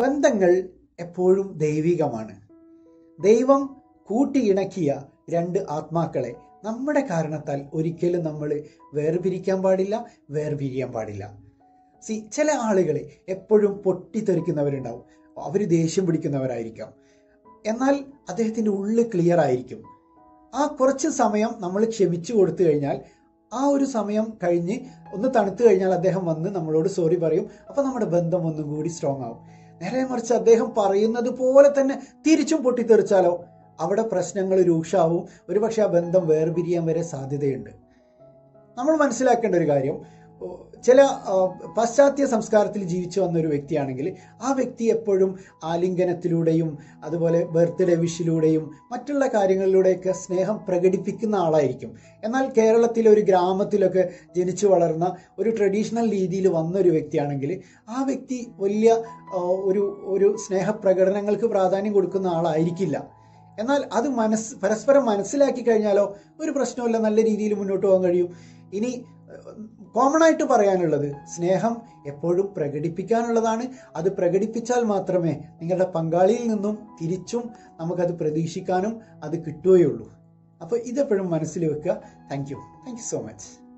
ബന്ധങ്ങൾ എപ്പോഴും ദൈവികമാണ്. ദൈവം കൂട്ടിയിണക്കിയ രണ്ട് ആത്മാക്കളെ നമ്മുടെ കാരണത്താൽ ഒരിക്കലും നമ്മൾ വേർപിരിക്കാൻ പാടില്ല വേർപിരിയാൻ പാടില്ല. സി ചില ആളുകളെ എപ്പോഴും പൊട്ടിത്തെറിക്കുന്നവരുണ്ടാവും. അവർ ദേഷ്യം പിടിക്കുന്നവരായിരിക്കാം. എന്നാൽ അദ്ദേഹത്തിന്റെ ഉള്ളിൽ ക്ലിയർ ആയിരിക്കും. ആ കുറച്ച് സമയം നമ്മൾ ക്ഷമിച്ചു കൊടുത്തു കഴിഞ്ഞാൽ ആ ഒരു സമയം കഴിഞ്ഞ് ഒന്ന് തണുത്തു കഴിഞ്ഞാൽ അദ്ദേഹം വന്ന് നമ്മളോട് സോറി പറയും. അപ്പോൾ നമ്മുടെ ബന്ധം ഒന്നും കൂടി സ്ട്രോങ് ആവും. നേരെ മറിച്ച് അദ്ദേഹം പറയുന്നത് പോലെ തന്നെ തിരിച്ചും പൊട്ടിത്തെറിച്ചാലോ? അവിടെ പ്രശ്നങ്ങൾ രൂക്ഷാവും. ഒരുപക്ഷെ ആ ബന്ധം വേർപിരിയാൻ വരെ സാധ്യതയുണ്ട്. നമ്മൾ മനസ്സിലാക്കേണ്ട ഒരു കാര്യം ചില പാശ്ചാത്യ സംസ്കാരത്തിൽ ജീവിച്ചു വന്ന ഒരു വ്യക്തിയാണെങ്കിൽ ആ വ്യക്തി എപ്പോഴും ആലിംഗനത്തിലൂടെയും അതുപോലെ ബർത്ത്ഡേ വിഷിലൂടെയും മറ്റുള്ള കാര്യങ്ങളിലൂടെയൊക്കെ സ്നേഹം പ്രകടിപ്പിക്കുന്ന ആളായിരിക്കും. എന്നാൽ കേരളത്തിലെ ഒരു ഗ്രാമത്തിലൊക്കെ ജനിച്ചു വളർന്ന ഒരു ട്രഡീഷണൽ രീതിയിൽ വന്ന ഒരു വ്യക്തിയാണെങ്കിൽ ആ വ്യക്തി വലിയ ഒരു ഒരു സ്നേഹപ്രകടനങ്ങൾക്ക് പ്രാധാന്യം കൊടുക്കുന്ന ആളായിരിക്കില്ല. എന്നാൽ അത് മനസ്സ് പരസ്പരം മനസ്സിലാക്കി കഴിഞ്ഞാലോ ഒരു പ്രശ്നമില്ല നല്ല രീതിയിൽ മുന്നോട്ട് പോകാൻ കഴിയും. ഇനി കോമൺ ആയിട്ട് പറയാനുള്ളത് സ്നേഹം എപ്പോഴും പ്രകടിപ്പിക്കാനുള്ളതാണ്. അത് പ്രകടിപ്പിച്ചാൽ മാത്രമേ നിങ്ങളുടെ പങ്കാളിയിൽ നിന്നും തിരിച്ചും നമുക്കത് പ്രതീക്ഷിക്കാനും അത് കിട്ടുകയുള്ളൂ. അപ്പോൾ ഇതെപ്പോഴും മനസ്സിൽ വെക്കുക. Thank you thank you so much